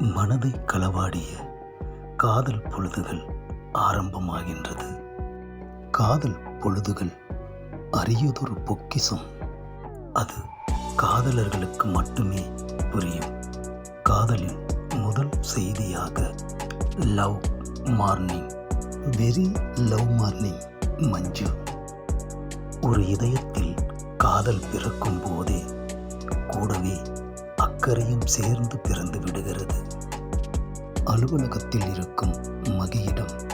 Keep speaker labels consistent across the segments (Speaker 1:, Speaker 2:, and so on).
Speaker 1: மனதை களவாடிய காதல் பொழுதுகள் ஆரம்பமாகின்றது. காதல் பொழுதுகள் அரியதொரு பொக்கிஷம் அது காதலர்களுக்கு மட்டுமே புரியும். காதலின் முதல் செய்தியாக love morning very love morning Manju. ஒரு இதயத்தில் காதல் பிறக்கும் போதே கூடவே அக்கறையும் சேர்ந்து பிறந்து விடுகிறது. அலுவலகத்தில் இருக்கும் மகியிடம்.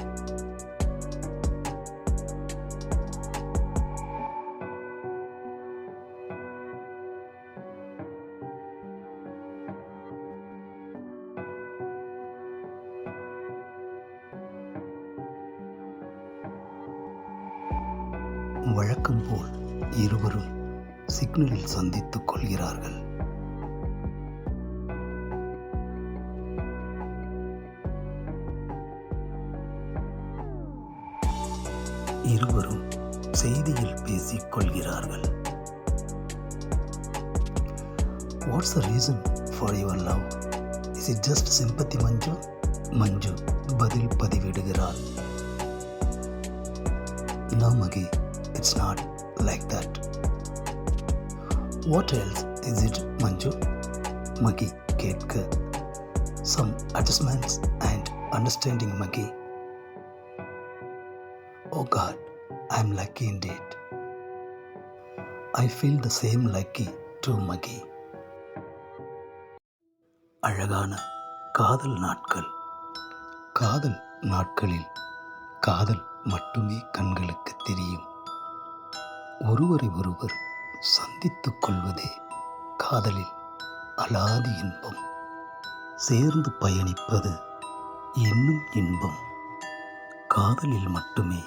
Speaker 1: வழக்கம் போல் இருவரும் சிக்னலில் சந்தித்துக் கொள்கிறார்கள். இருவரும் செய்தியில் பேசிக் கொள்கிறார்கள் what's the reason for your love is it just sympathy Manju Manju பதில் பதிவிடுகிறார் நமகி it's not like that what else is it Manju Mahi கேட்க some adjustments and understanding Mahi Oh God, I'm lucky indeed. I feel the same lucky too, Maggie. அழகான காதல் நாட்கள் காதல் நாட்களில் காதல் மட்டுமே கண்களுக்கு தெரியும் ஒருவரை ஒருவர் சந்தித்துக் கொள்வதே காதலில் அலாதி இன்பம் சேர்ந்து பயணிப்பது இன்னும் இன்பம் காதலில் மட்டுமே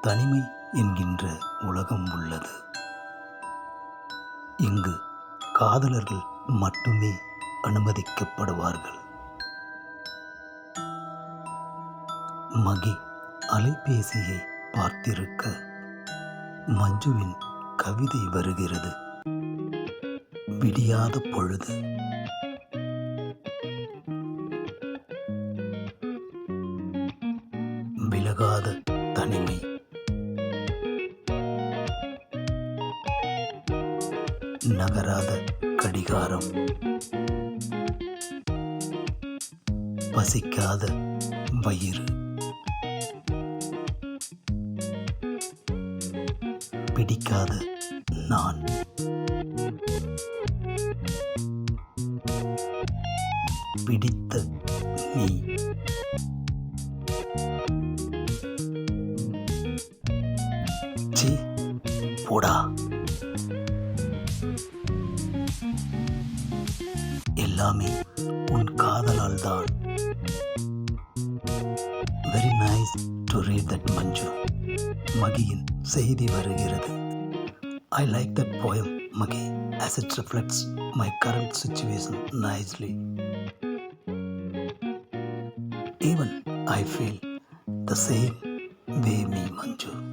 Speaker 1: தனிமை என்கின்ற உலகம் உள்ளது. இங்கு காதலர்கள் மட்டுமே அனுமதிக்கப்படுவார்கள். மகி அலைபேசியை பார்த்திருக்க மஞ்சுவின் கவிதை வருகிறது. விடியாத பொழுது. விலகாத தனிமை. நகராத கடிகாரம். பசிக்காத வயிறு. பிடிக்காத நான். பிடித்த நீ. சி போடா. எல்லாமே உன் காதலால் தான் very nice to read that Manju மகியின் செய்தி வருகிறது I like that poem Mahi as it reflects my current situation nicely. Even I feel the same way me, Manju.